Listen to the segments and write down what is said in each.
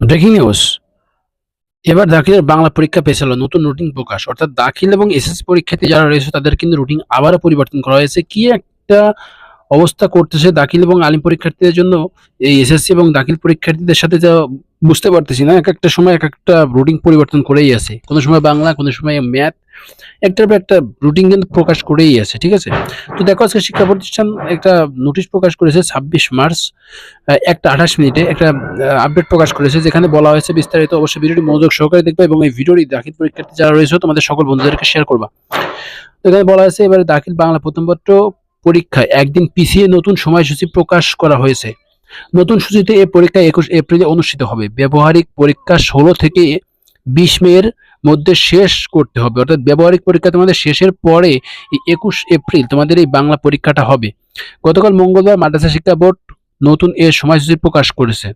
Breaking news. এবার দাখিলের বাংলা পরীক্ষা পেছালো নতুন রুটিন প্রকাশ। অর্থাৎ দাখিল এবং এসএসসি পরীক্ষাতে যারা রয়েছে তাদের কিন্তু রুটিন আবারও পরিবর্তন করা হয়েছে। কি একটা অবস্থা করতেছে দাখিল এবং আলিম পরীক্ষার্থীদের জন্য এই এসএসসি এবং দাখিল পরীক্ষার্থীদের সাথে যা বুঝতে পারতেছি না এক একটা সময় এক একটা রুটিন পরিবর্তন করেই আছে। কোনো সময় বাংলা, কোনো সময় ম্যাথ, একটার পর একটা রুটিন কিন্তু প্রকাশ করেই আছে, ঠিক আছে? তো দেখো আজকে শিক্ষা প্রতিষ্ঠান একটা নোটিশ প্রকাশ করেছে ছাব্বিশ মার্চ একটা আঠাশ মিনিটে একটা আপডেট প্রকাশ করেছে, যেখানে বলা হয়েছে বিস্তারিত অবশ্যই ভিডিওটি মনোযোগ সহকারে দেখবে এবং এই ভিডিওটি দাখিল পরীক্ষার্থী যারা রয়েছে তোমাদের সকল বন্ধুদেরকে শেয়ার করবা। এখানে বলা হয়েছে এবারে দাখিল বাংলা প্রথম পত্র পরীক্ষায় একদিন পিছিয়ে নতুন সময়সূচি প্রকাশ করা হয়েছে। নতুন সূচিতে এই পরীক্ষা একুশ এপ্রিলে অনুষ্ঠিত হবে। ব্যবহারিক পরীক্ষা ষোলো থেকে বিশ মের মধ্যে শেষ করতে হবে। অর্থাৎ ব্যবহারিক পরীক্ষা তোমাদের শেষের পরে একুশ এপ্রিল তোমাদের এই বাংলা পরীক্ষাটা হবে। গতকাল মঙ্গলবার মাদ্রাসা শিক্ষা বোর্ড নতুন এর সময়সূচি প্রকাশ করেছে।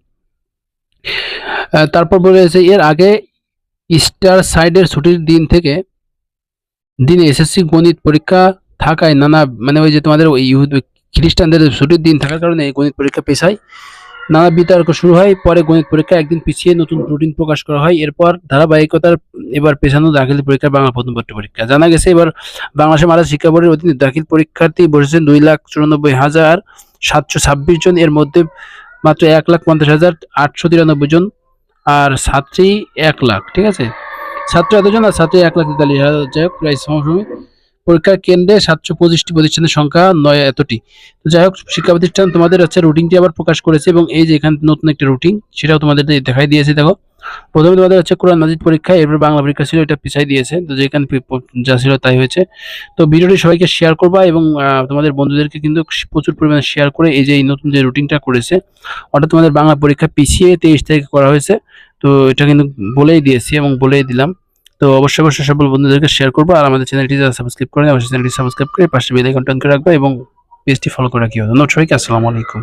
তারপর বলেছে এর আগে স্টার সাইডের ছুটির দিন থেকে দিনে এসএসসি গণিত পরীক্ষা থাকায় নানা মানে ওই যে তোমাদের ওই ইহুদ খ্রিস্টানদের ছুটির দিন থাকার কারণে গণিত পরীক্ষা পেছায় নানা বিতর্ক শুরু হয়, পরে গণিত পরীক্ষা একদিন পিছিয়ে নতুন রুটিন প্রকাশ করা হয়। এরপর ধারাবাহিকতার এবার পেছানো দাখিল পরীক্ষা বাংলা প্রথম পত্র পরীক্ষা। জানা গেছে এবার বাংলাদেশের মারা শিক্ষা বোর্ডের অধীনে দাখিল পরীক্ষার্থী বসেছেন দুই লাখ চুরানব্বই হাজার সাতশো ছাব্বিশ জন। এর মধ্যে মাত্র এক লাখ পঞ্চাশ হাজার আটশো তিরানব্বই জন আর ছাত্রী এক লাখ, ঠিক আছে? ছাত্র এতজন আর ছাত্রী এক লাখ তেতাল্লিশ হাজার। যাই হোক, প্রায় সমসময় পরীক্ষার কেন্দ্রে সাতশো পঁচিশটি প্রতিষ্ঠানের সংখ্যা নয় এতটি। তো যাই হোক শিক্ষা প্রতিষ্ঠান তোমাদের হচ্ছে রুটিনটি আবার প্রকাশ করেছে এবং এই যে এখানে নতুন একটা রুটিন সেটাও তোমাদের দেখাই দিয়েছে, দেখো। প্রথমে তোমাদের হচ্ছে কোরআন মাজিদ পরীক্ষা, এরপর বাংলা পরীক্ষা ছিল, এটা পিছাই দিয়েছে। তো যেখানে যা ছিল তাই হয়েছে। তো ভিডিওটি সবাইকে শেয়ার করবা এবং তোমাদের বন্ধুদেরকে কিন্তু প্রচুর পরিমাণে শেয়ার করে এই যে এই নতুন যে রুটিনটা করেছে, অর্থাৎ তোমাদের বাংলা পরীক্ষা পিছিয়ে তেইশ তারিখে করা হয়েছে। তো এটা কিন্তু বলেই দিয়েছি এবং বলেই দিলাম। তো অবশ্যই অবশ্যই সকল বন্ধুদেরকে শেয়ার করব আর আমাদের চ্যানেলটি যারা সাবস্ক্রাইব করেন অবশ্যই চ্যানেলটি সাবস্ক্রাইব করে পাশে বেল আইকনটা অন রাখবে এবং পেজটি ফলো করে রাখিও ধন্যবাদ সবাইকে আসসালামু আলাইকুম